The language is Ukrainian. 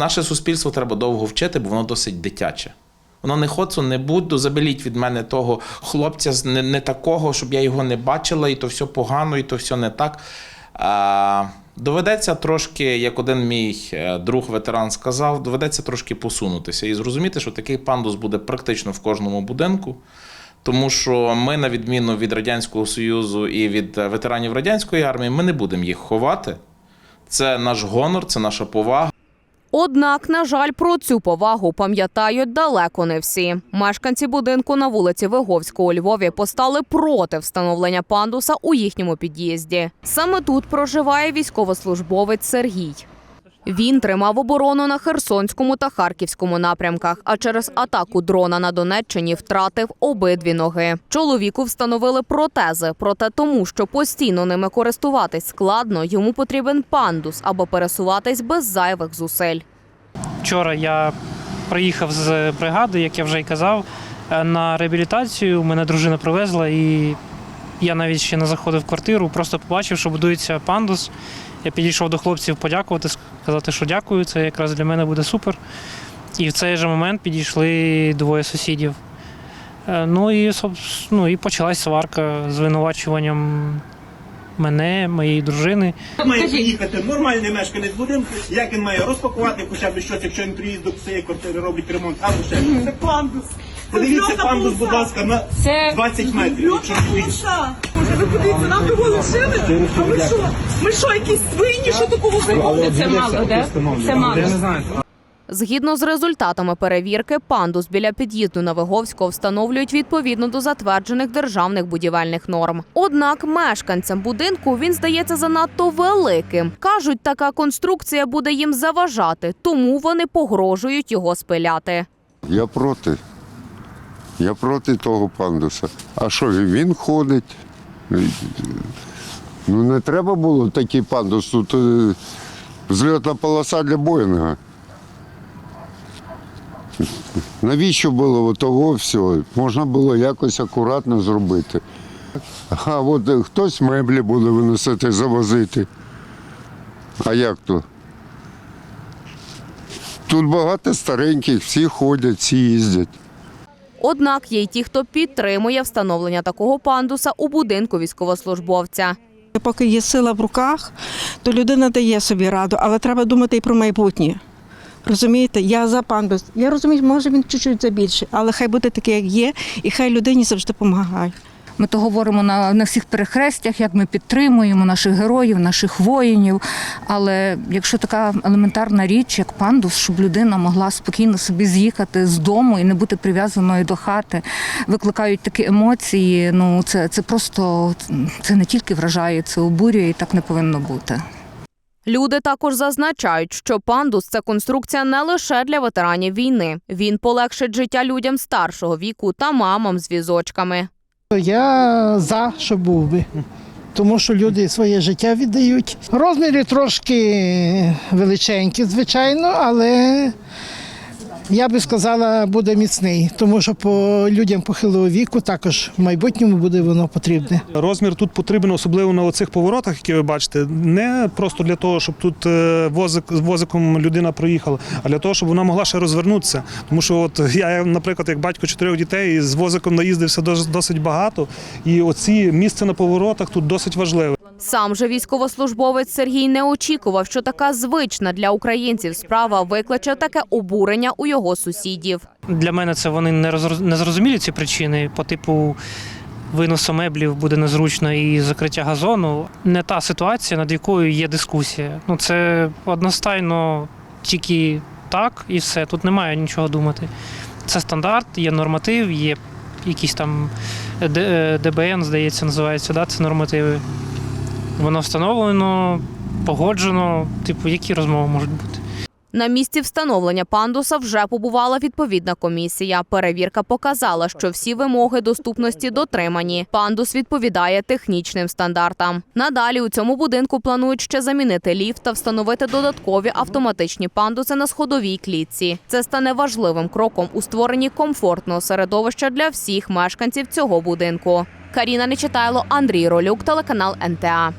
Наше суспільство треба довго вчити, бо воно досить дитяче. Воно не хочу, не буду, забеліть від мене того хлопця не, не такого, щоб я його не бачила, і то все погано, і то все не так. А, доведеться трошки, як один мій е, друг ветеран сказав, доведеться трошки посунутися і зрозуміти, що такий пандус буде практично в кожному будинку. Тому що ми, на відміну від Радянського Союзу і від ветеранів радянської армії, ми не будемо їх ховати. Це наш гонор, це наша повага. Однак, на жаль, про цю повагу пам'ятають далеко не всі. Мешканці будинку на вулиці Виговського у Львові постали проти встановлення пандуса у їхньому під'їзді. Саме тут проживає військовослужбовець Сергій. Він тримав оборону на Херсонському та Харківському напрямках, а через атаку дрона на Донеччині втратив обидві ноги. Чоловіку встановили протези, проте тому, що постійно ними користуватись складно, йому потрібен пандус або пересуватись без зайвих зусиль. Вчора я приїхав з бригади, як я вже й казав, е, на реабілітацію. Мене дружина привезла, і я навіть ще не заходив в квартиру, просто побачив, що будується пандус. Я підійшов до хлопців подякувати, сказати, що дякую, це якраз для мене буде супер. І в цей же момент підійшли двоє сусідів. Е, Ну і, ну, і почалась сварка з звинувачуванням мене, моєї дружини. Має приїхати нормальний мешканець будинку, як він має розпакувати хоча б щось, якщо він приїзд до цієї квартири робить ремонт, або ще. Це пандус. Подивіться пандус, будь ласка, на 20 метрів. Не більше. Ви подивіться, нам його лишили. А ми що? Ми що, якісь свині? Що такого виходить? Це мало, де? Це мало. Згідно з результатами перевірки, пандус біля під'їзду на Виговського встановлюють відповідно до затверджених державних будівельних норм. Однак мешканцям будинку він здається занадто великим. кажуть, така конструкція буде їм заважати, тому вони погрожують його спиляти. Я проти. Я проти того пандуса. А що він- він ходить? Ну не треба було такий пандус. Тут е, зльотна полоса для Боїнга. Навіщо було того всього? Можна було якось акуратно зробити. А от е, хтось меблі буде виносити, завозити. А як то? Тут багато стареньких, всі ходять, всі їздять. Однак є й ті, хто підтримує встановлення такого пандуса у будинку військовослужбовця. Поки є сила в руках, то людина дає собі раду, але треба думати і про майбутнє. Розумієте, я за пандус. Я розумію, може він чуть-чуть забільше, але хай буде таке, як є, і хай людині завжди допомагає. Ми то говоримо на, на всіх перехрестях, як ми підтримуємо наших героїв, наших воїнів. Але якщо така елементарна річ, як пандус, щоб людина могла спокійно собі з'їхати з дому і не бути прив'язаною до хати, викликають такі емоції. Ну це, це просто це не тільки вражає, це обурює і так не повинно бути. Люди також зазначають, що пандус це конструкція не лише для ветеранів війни. Він полегшить життя людям старшого віку та мамам з візочками. Я за, що був би. Тому що люди своє життя віддають. Розміри трошки величенькі, звичайно, але я би сказала, буде міцний, тому що по людям похилого віку також в майбутньому буде воно потрібне. Розмір тут потрібен, особливо на оцих поворотах, які ви бачите, не просто для того, щоб тут е, возик, з возиком людина проїхала, а для того, щоб вона могла ще розвернутися. Тому що, от я, наприклад, як батько чотирьох дітей, з возиком наїздився дос- досить багато. І оці місце на поворотах тут досить важливе. Сам же військовослужбовець Сергій не очікував, що така звична для українців справа викличе таке обурення у його сусідів. Для мене це вони не зрозумілі ці причини по типу. Виносу меблів буде незручно і закриття газону. Не та ситуація, над якою є дискусія. Ну це одностайно тільки так і все. Тут немає нічого думати. Це стандарт, є норматив, є якісь там е, ДБН, здається, називається, да? це нормативи. Воно встановлено, погоджено. Типу, які розмови можуть бути? На місці встановлення пандуса вже побувала відповідна комісія. Перевірка показала, що всі вимоги доступності дотримані. Пандус відповідає технічним стандартам. Надалі у цьому будинку планують ще замінити ліфт та встановити додаткові автоматичні пандуси на сходовій клітці. Це стане важливим кроком у створенні комфортного середовища для всіх мешканців цього будинку. Каріна Нечитайло, Андрій Ролюк, телеканал НТА.